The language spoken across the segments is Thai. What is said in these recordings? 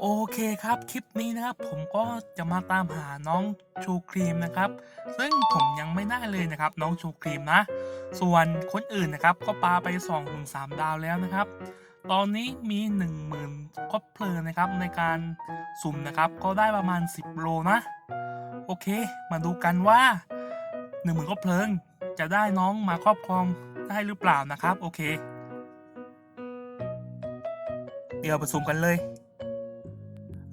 โอเคครับ คลิปนี้นะครับ ผมก็จะมาตามหาน้องชูครีมนะครับ ซึ่งผมยังไม่ได้เลยนะครับ น้องชูครีมนะ ส่วนคนอื่นนะครับ ก็ปาไป2ถึง3ดาวแล้วนะครับ ตอนนี้มี 10,000ก็เพลินนะครับในการสุ่มนะครับ ก็ได้ประมาณ 10 โลนะ โอเค มาดูกันว่า 10,000ก็เพลินจะได้น้องมาครอบครอง ได้หรือเปล่านะครับ โอเค เดี๋ยวไปสุ่มกันเลย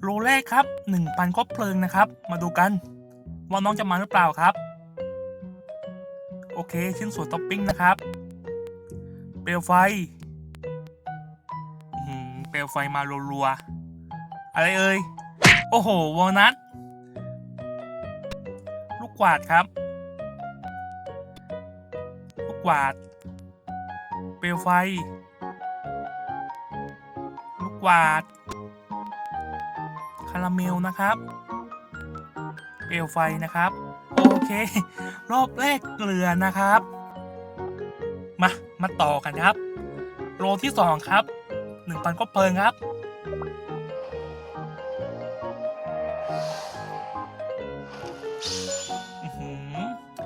โลแรกครับ 1,000คบเพลิงนะครับ มาดูกัน ว่าน้องจะมาหรือเปล่าครับ โอเค ชิ้นส่วนท็อปปิ้งนะครับ เปลวไฟเปลวไฟมารัวๆอะไรเอ่ย โอ้โห วอลนัทลูกกวาดครับ ลูกกวาด เปลวไฟ ลูกกวาด คาราเมลนะครับ เปลวไฟนะครับ โอเค รอบแรกเกลือนะครับ มา มาต่อกันครับ โลที่สองครับหนึ่งพันก็เพลิงครับ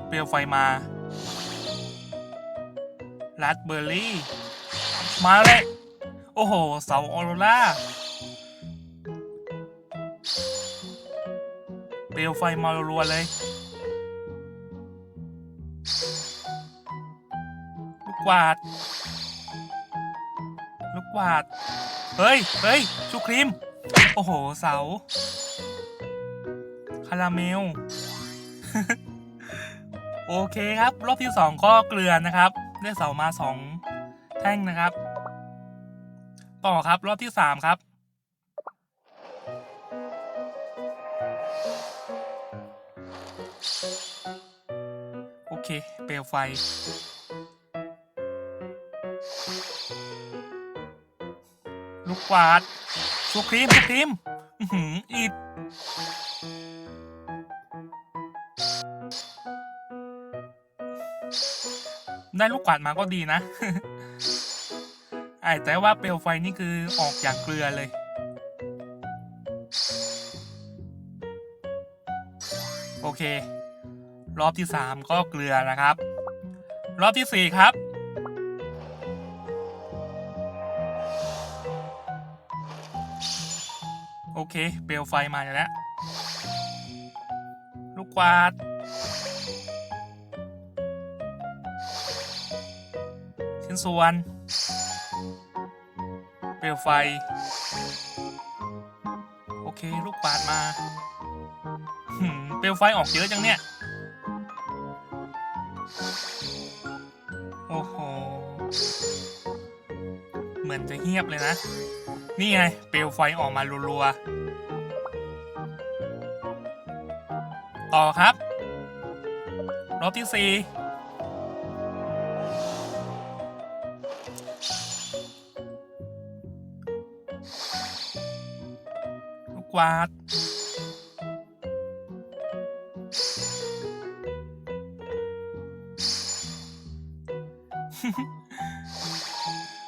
เปลวไฟมา ราสเบอร์รี่ มาเลย โอ้โห เสาออโรราเปลวไฟมารัวๆเลย ลูกกวาด ลูกกวาด เฮ้ย เฮ้ย ชูครีม โอ้โห เสา คาราเมล โอเคครับ รอบที่สองก็เกลือนะครับ ได้เสามาสองแท่งนะครับ ต่อครับรอบที่สามครับ โอเค เปลวไฟ ลูกกวาดชูครีมชูครีม อื้อหืออิด ได้ลูกกวาดมาก็ดีนะไอ้แต่ว่าเปลวไฟนี่คือออกอย่างเกลือเลย โอเค รอบที่สามก็เกลือนะครับ รอบที่สี่ครับโอเค เปลวไฟมาแล้ว ลูกกวาด ชิ้นส่วน เปลวไฟ โอเค ลูกกวาดมาเปลวไฟออกเยอะจังเนี่ย โอ้โห เหมือนจะเงียบเลยนะ นี่ไง เปลวไฟออกมารัวๆ ต่อครับ รอบที่สี่ กวาด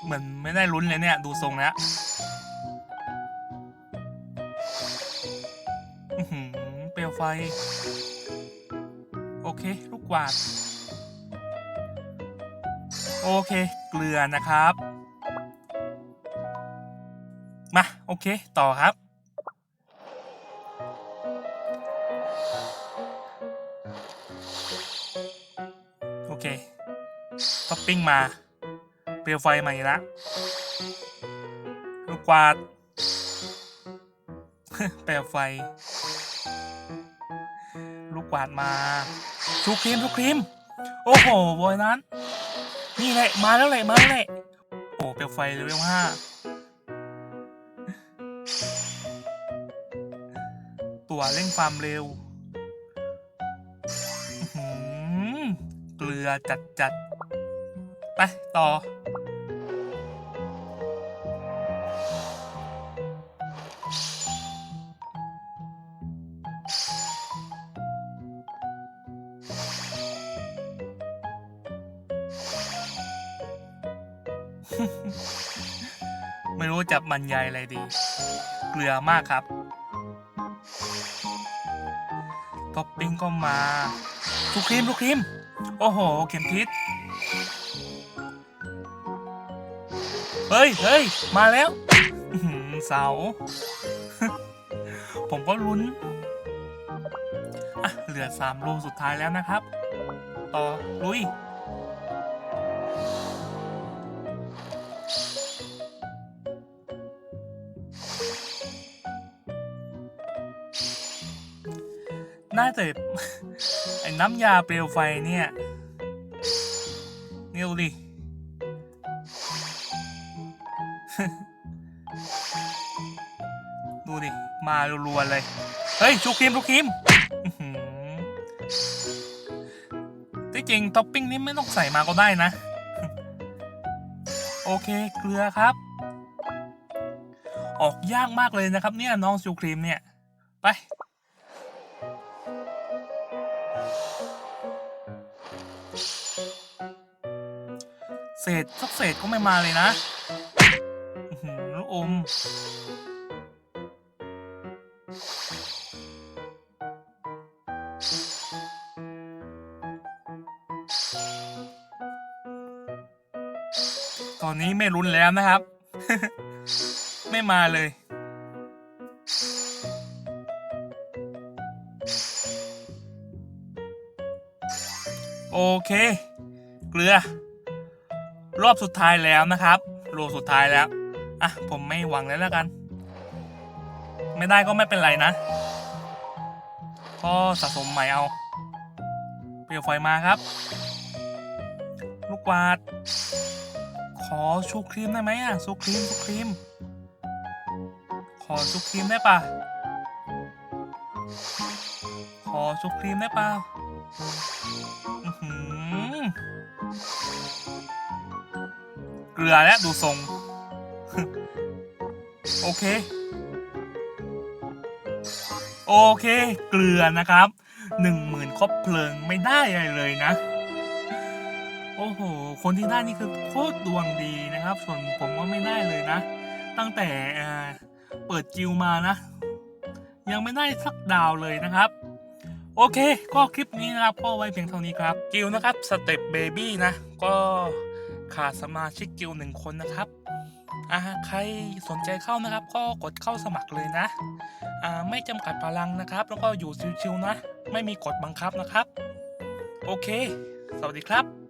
เหมือนไม่ได้ลุ้นเลยเนี่ย ดูทรงแล้วเปลวไฟ โอเค ลูกกวาด โอเค เกลือนะครับ มา โอเค ต่อครับ ท็อปปิ้งมา เปลวไฟมาอีกแล้วลูกกวาดเปลวไฟ ลูกกวาดมาชูครีมชูครีม โอ้โหบอยนั้น นี่แหละมาแล้วแหละมาแล้วแหละโอ้เปลวไฟเลเวลห้าตัวเร่งความเร็วเกลือจัดจัด ต่อ ไม่รู้จะบรรยายอะไรดี เกลือมากครับท็อปปิ้งก็มาทุกครีมทุกครีม โอ้โห เข็มทิศ เฮ้ยเฮ้ยมาแล้วเสา ผมก็ลุ้นอะเหลือสามโลสุดท้ายแล้วนะครับ ต่อ ลุย น่าจะไอ้น้ำยาเปลวไฟเนี่ย นี่ดูดิ ดูดิ มารัวๆเลย เฮ้ย ชูครีมชูครีมที่จริงท็อปปิ้งนี้ไม่ต้องใส่มาก็ได้นะ โอเค เกลือครับ ออกยากมากเลยนะครับเนี่ยน้องชูครีมเนี่ย ไปเศษสักเศษก็ไม่มาเลยนะ ตอนนี้ไม่รุนแล้วนะครับ ไม่มาเลย โอเค เกลือ รอบสุดท้ายแล้วนะครับ โลสุดท้ายแล้ว อะ ผมไม่หวังแล้วแล้วกัน ไม่ได้ก็ไม่เป็นไรนะ ก็สะสมใหม่เอา เปลวไฟมาครับ ลูกกวาด ขอชูครีมได้ไหมอะชูครีมชูครีม ขอชูครีมได้ปะขอชูครีมได้ปะเกลือแล้วดูทรง โอเค โอเค เกลือนะครับหนึ่งหมื่นครบเพลิงไม่ได้อะไรเลยนะ โอ้โห คนที่ได้นี่คือโคตรดวงดีนะครับ ส่วนผมก็ไม่ได้เลยนะ ตั้งแต่เปิดจิวมานะ ยังไม่ได้สักดาวเลยนะครับ โอเค ก็คลิปนี้นะครับก็ไว้เพียงเท่านี้ครับ กิลนะครับสเต็ปเบบี้นะ ก็ขาดสมาชิกกิลหนึ่งคนนะครับ อ่าใครสนใจเข้านะครับ ก็กดเข้าสมัครเลยนะอ่าไม่จำกัดพลังนะครับ แล้วก็อยู่ชิวๆนะ ไม่มีกฎบังคับนะครับ โอเค สวัสดีครับ